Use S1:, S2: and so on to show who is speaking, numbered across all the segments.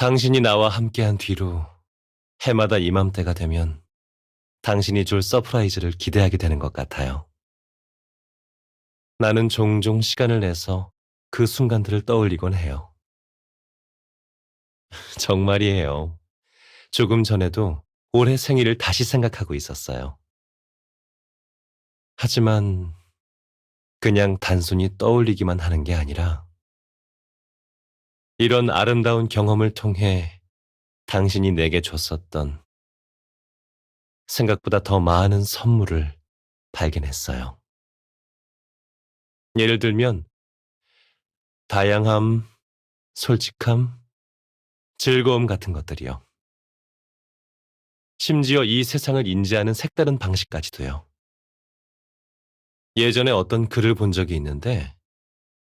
S1: 당신이 나와 함께한 뒤로 해마다 이맘때가 되면 당신이 줄 서프라이즈를 기대하게 되는 것 같아요. 나는 종종 시간을 내서 그 순간들을 떠올리곤 해요. 정말이에요. 조금 전에도 올해 생일을 다시 생각하고 있었어요. 하지만 그냥 단순히 떠올리기만 하는 게 아니라 이런 아름다운 경험을 통해 당신이 내게 줬었던 생각보다 더 많은 선물을 발견했어요. 예를 들면 다양함, 솔직함, 즐거움 같은 것들이요. 심지어 이 세상을 인지하는 색다른 방식까지도요. 예전에 어떤 글을 본 적이 있는데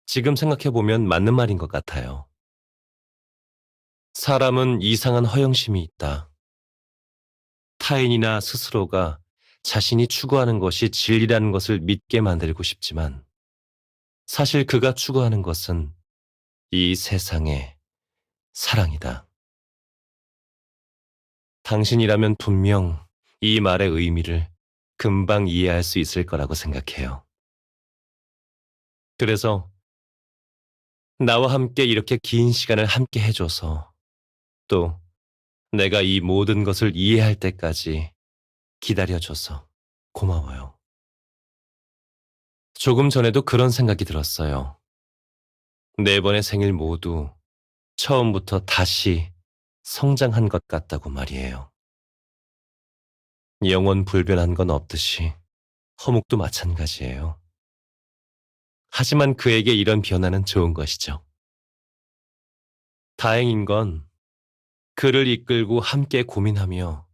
S1: 지금 생각해보면 맞는 말인 것 같아요. 사람은 이상한 허영심이 있다. 타인이나 스스로가 자신이 추구하는 것이 진리라는 것을 믿게 만들고 싶지만 사실 그가 추구하는 것은 이 세상의 사랑이다. 당신이라면 분명 이 말의 의미를 금방 이해할 수 있을 거라고 생각해요. 그래서 나와 함께 이렇게 긴 시간을 함께 해줘서 또 내가 이 모든 것을 이해할 때까지 기다려줘서 고마워요. 조금 전에도 그런 생각이 들었어요. 네 번의 생일 모두 처음부터 다시 성장한 것 같다고 말이에요. 영원 불변한 건 없듯이 허묵도 마찬가지예요. 하지만 그에게 이런 변화는 좋은 것이죠. 다행인 건 그를 이끌고 함께 고민하며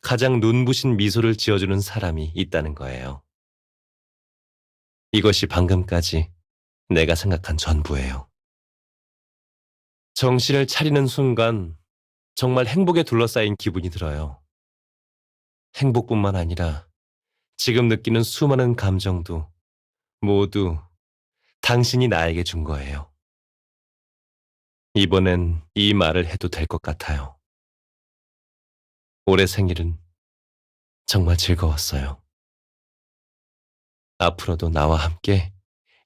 S1: 가장 눈부신 미소를 지어주는 사람이 있다는 거예요. 이것이 방금까지 내가 생각한 전부예요. 정신을 차리는 순간 정말 행복에 둘러싸인 기분이 들어요. 행복뿐만 아니라 지금 느끼는 수많은 감정도 모두 당신이 나에게 준 거예요. 이번엔 이 말을 해도 될 것 같아요. 올해 생일은 정말 즐거웠어요. 앞으로도 나와 함께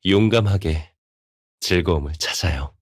S1: 용감하게 즐거움을 찾아요.